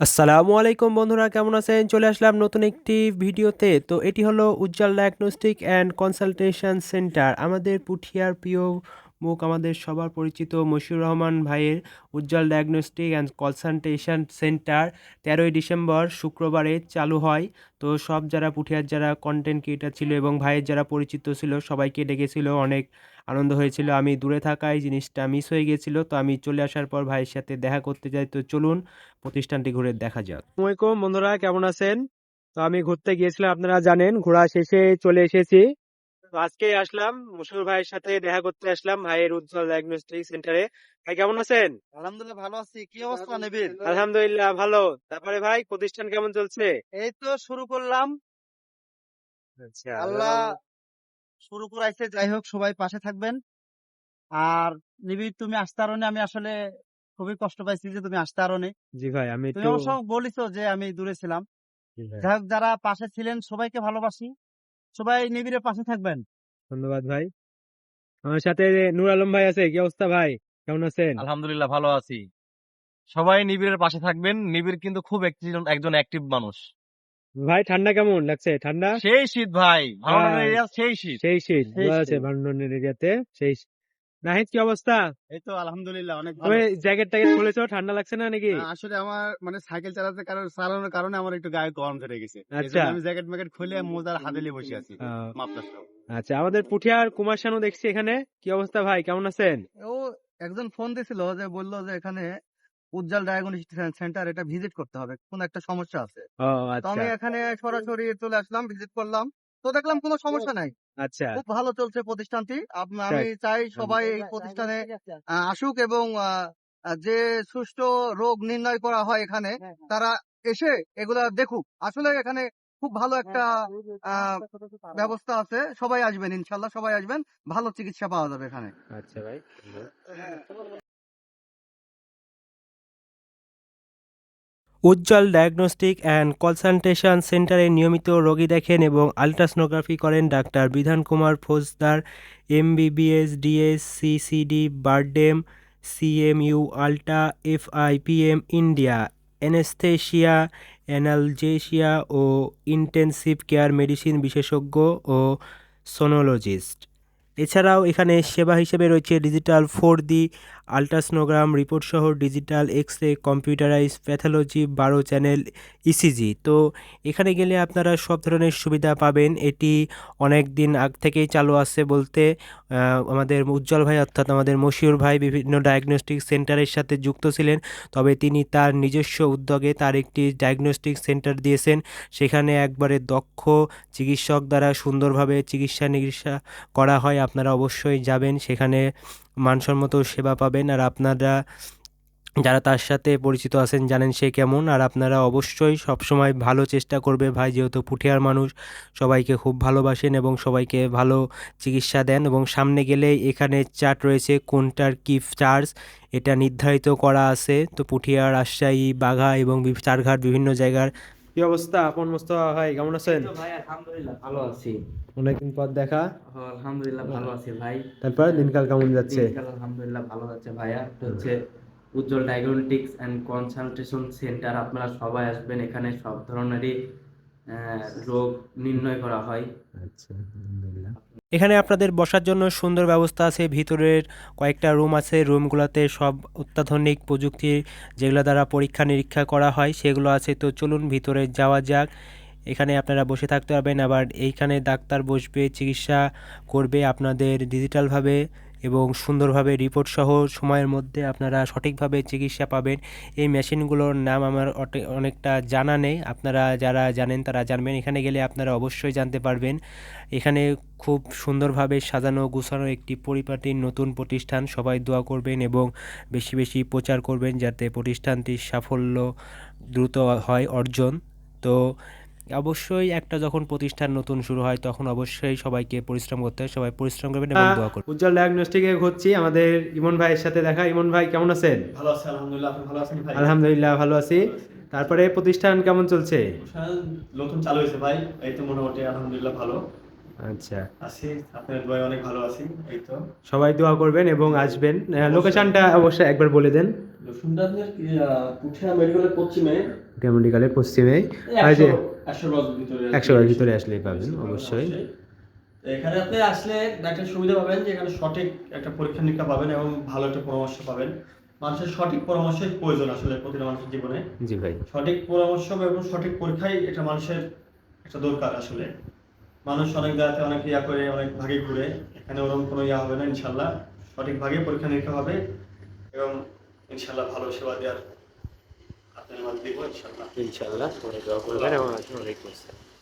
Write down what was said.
আসসালামু আলাইকুম বন্ধুরা, কেমন আছেন? চলে আসলাম নতুন একটি ভিডিওতে। তো এটি হলো Ujjwal diagnostic and consultation centre আমাদের পুঠিয়ার প্রিয় মুখ আমাদের সবার পরিচিত মশিউর রহমান ভাইয়ের Ujjwal diagnostic and consultation centre তেরোই ডিসেম্বর শুক্রবারে চালু হয়। তো সব যারা পুঠিয়ার যারা কন্টেন্ট ক্রিয়েটার ছিল এবং ভাইয়ের যারা পরিচিত ছিল সবাইকে ডেকেছিল, অনেক আনন্দ হয়েছিল। আমি দূরে থাকায় জিনিসটা মিস হয়ে গিয়েছিল তো আমি চলে আসার পর ভাইয়ের সাথে দেখা করতে যাই। তো চলুন প্রতিষ্ঠানটি ঘুরে দেখা যাক। বন্ধুরা, কেমন আছেন? তো আমি ঘুরতে গিয়েছিলাম, আপনারা জানেন, ঘোরা শেষে চলে এসেছি। তো আজকে আসলাম মুসুর ভাইয়ের সাথে দেখা করতে আসলাম ভাইয়ের উজ্জ্বল ডায়াগনস্টিক সেন্টারে ভাই কেমন আছেন? আলহামদুলিল্লাহ ভালো আছি। কি অবস্থা নেবির আলহামদুলিল্লাহ ভালো। তারপরে ভাই প্রতিষ্ঠান কেমন চলছে? এই তো শুরু করলাম। আচ্ছা আল্লাহ শুরু করাইছে যাই হোক সবাই পাশে থাকবেন। আর নিবির তুমি আসতে আরনে আমি আসলে খুবই কষ্ট পাইছি যে তুমি আসতে আরনে জি ভাই আমি তুমি অবশ্য বলিছো যে আমি দূরে ছিলাম। যাই হোক যারা পাশে ছিলেন সবাইকে ভালোবাসি। সবাই নিবিড়ের পাশে থাকবেন। ধন্যবাদ ভাই। আমার সাথে নূর আলম ভাই আছে কি অবস্থা ভাই? কেমন আছেন? আলহামদুলিল্লাহ ভালো আছি। সবাই নিবিড়ের পাশে থাকবেন নিবিড় কিন্তু খুব একজন একজন অ্যাক্টিভ মানুষ। ভাই ঠান্ডা কেমন লাগছে? ঠান্ডা? সেই শীত ভাই ভালো হ্যাঁ। এরিয়া সেই শীত। সেই শীত ভালো আছে। ভান্ডনের এরিয়াতে সেই। নাহিদ কি অবস্থা? এই তো আলহামদুলিল্লাহ অনেক তুমি জ্যাকেট ট্যাকেট খুলেছো ঠান্ডা লাগছে না নাকি? আসলে আমার মানে সাইকেল চালাতে কারণ চালানোর কারণে আমার একটু গায়ে গরম ধরে গেছে। আচ্ছা। আমি জ্যাকেট ম্যাকেট খুলে মোজার হাতেলে বসে আছি। আচ্ছা আমাদের পুঠিয়ার কুমার শানু দেখছি এখানে। কি অবস্থা ভাই কেমন আছেন? ও একজন ফোন দিছিল যে বলল যে এখানে উজ্জ্বল ডায়াগনস্টিক সেন্টার এটা ভিজিট করতে হবে কোন একটা সমস্যা আছে। ও তো আচ্ছা। আমি এখানে সরাসরি চলে আসলাম ভিজিট করলাম। তো দেখলাম কোনো সমস্যা নাই। আচ্ছা। খুব ভালো চলছে প্রতিষ্ঠানটি। আমি চাই সবাই এই প্রতিষ্ঠানে আসুক এবং যে সুষ্ঠু রোগ নির্ণয় করা হয় এখানে তারা এসে এগুলা দেখুক। আসলে এখানে খুব ভালো একটা আহ, ব্যবস্থা আছে। সবাই আসবেন ইনশাল্লাহ সবাই আসবেন। ভালো চিকিৎসা পাওয়া যাবে এখানে। আচ্ছা ভাই উজ্জ্বল ডায়াগনস্টিক অ্যান্ড কনসালটেশন সেন্টারে নিয়মিত রোগী দেখেন এবং আলট্রাসোনোগ্রাফি করেন doctor Bidhan Kumar Fouzdar MBBS DS CCD BIRDEM CMU ultra FIPM India anaesthesia analgesia ও ইন্টেনসিভ কেয়ার মেডিসিন বিশেষজ্ঞ ও সোনোলজিস্ট এছাড়াও এখানে সেবা হিসেবে রয়েছে digital four D ultrasonogram, report সহ digital X ray computerise pathology, বারো চ্যানেল ইসিজি তো এখানে গেলে আপনারা সব ধরনের সুবিধা পাবেন। এটি অনেক দিন আগ থেকেই চালু আছে বলতে আমাদের উজ্জ্বল ভাই অর্থাৎ আমাদের মশিউর ভাই বিভিন্ন ডায়াগনস্টিক সেন্টারের সাথে যুক্ত ছিলেন, তবে তিনি তার নিজস্ব উদ্যোগে তার একটি ডায়াগনস্টিক সেন্টার দিয়েছেন। সেখানে একবারে দক্ষ চিকিৎসক দ্বারা সুন্দরভাবে চিকিৎসা নিকিৎসা করা হয় আপনারা অবশ্যই যাবেন, সেখানে মানসম্মত সেবা পাবেন। আর আপনারা যারা তার সাথে পরিচিত আছেন জানেন সে কেমন। আর আপনারা অবশ্যই সবসময় ভালো চেষ্টা করবে। ভাই যেহেতু পুঠিয়ার মানুষ, সবাইকে খুব ভালোবাসেন এবং সবাইকে ভালো চিকিৎসা দেন। এবং সামনে গেলেই এখানে চার্ট রয়েছে কোনটার কি চার্জ, এটা নির্ধারিত করা আছে। তো পুঠিয়া রাজশাহী, বাঘা এবং চারঘাট বিভিন্ন জায়গার কি অবস্থা? আপন মোস্তফা ভাই কেমন আছেন? ভাই আলহামদুলিল্লাহ ভালো আছি। অনেকদিন পর দেখা। আলহামদুলিল্লাহ ভালো আছি ভাই। তারপর দিনকাল কেমন যাচ্ছে? দিনকাল আলহামদুলিল্লাহ ভালো যাচ্ছে ভাইয়া হচ্ছে Ujjwal diagnostics and consultation centre আপনারা সবাই আসবেন এখানে সব ধরনেরই আহ, রোগ নির্ণয় করা হয়। আচ্ছা আলহামদুলিল্লাহ। এখানে আপনাদের বসার জন্য সুন্দর ব্যবস্থা আছে। ভিতরের কয়েকটা রুম আছে। রুমগুলোতে সব অত্যাধুনিক প্রযুক্তির যেগুলো দ্বারা পরীক্ষা নিরীক্ষা করা হয়, সেগুলো আছে। তো চলুন ভিতরে যাওয়া যাক। এখানে আপনারা বসে থাকতে পারবেন। আবার এইখানে ডাক্তার বসবে, চিকিৎসা করবে আপনাদের ডিজিটালভাবে এবং সুন্দরভাবে রিপোর্ট সহ সময়ের মধ্যে আপনারা সঠিকভাবে চিকিৎসা পাবেন। এই মেশিনগুলোর নাম আমার অনেকটা জানা নেই। আপনারা যারা জানেন তারা জানবেন। এখানে গেলে আপনারা অবশ্যই জানতে পারবেন। এখানে খুব সুন্দরভাবে সাজানো গুছানো একটি পরিপাটির নতুন প্রতিষ্ঠান। সবাই দোয়া করবেন এবং বেশি বেশি প্রচার করবেন যাতে প্রতিষ্ঠানটির সাফল্য দ্রুত হয়, অর্জন। তো অবশ্যই একটা যখন প্রতিষ্ঠান নতুন শুরু হয় তখন অবশ্যই সবাইকে পরিশ্রম করতে হয় সবাই পরিশ্রম করবেন এবং দোয়া করবেন। উজ্জ্বল ডায়াগনস্টিকে ঘুরছি আমাদের ইমন ভাইয়ের সাথে দেখা। ইমন ভাই কেমন আছেন? ভালো আছে আলহামদুলিল্লাহ আপনি ভালো আছেন ভাই? আলহামদুলিল্লাহ ভালো আছি। তারপরে প্রতিষ্ঠান কেমন চলছে? নতুন চালু হয়েছে ভাই এই তো মোটামুটি আলহামদুলিল্লাহ ভালো। আচ্ছা। আছি আপনার দোয়ায় অনেক ভালো আছি এই তো। সবাই দোয়া করবেন এবং আসবেন। লোকেশনটা অবশ্যই একবার বলে দেন। রসুনটা আপনার কি, আহ, পুঠিয়া মেডিকেলের পশ্চিমে। মেডিকেলের পশ্চিমে। একশো একশো ভিতরে আসলেই পাবেন অবশ্যই। এখানে আপনি আসলে একটা সুবিধা পাবেন যে এখানে সঠিক একটা পরীক্ষা নিরীক্ষা পাবেন এবং ভালো একটা পরামর্শ পাবেন। মানুষের সঠিক পরামর্শের প্রয়োজন আসলে প্রতিটা মানুষের জীবনে। জি ভাই। সঠিক পরামর্শ এবং সঠিক পরীক্ষাই এটা মানুষের একটা দরকার আসলে। মানুষ অনেক জায়গাতে অনেক ইয়া করে অনেক ভাগে ঘুরে এখানে ওরকম কোনো ইয়া হবে না ইনশাল্লাহ। সঠিক ভাগে পরীক্ষা নিরীক্ষা হবে এবং ইনশাল্লাহ ভালো সেবা দেওয়ার ইনশাল্লাহ। সবাই দোয়া করবেন এবং আসুন আসসালাম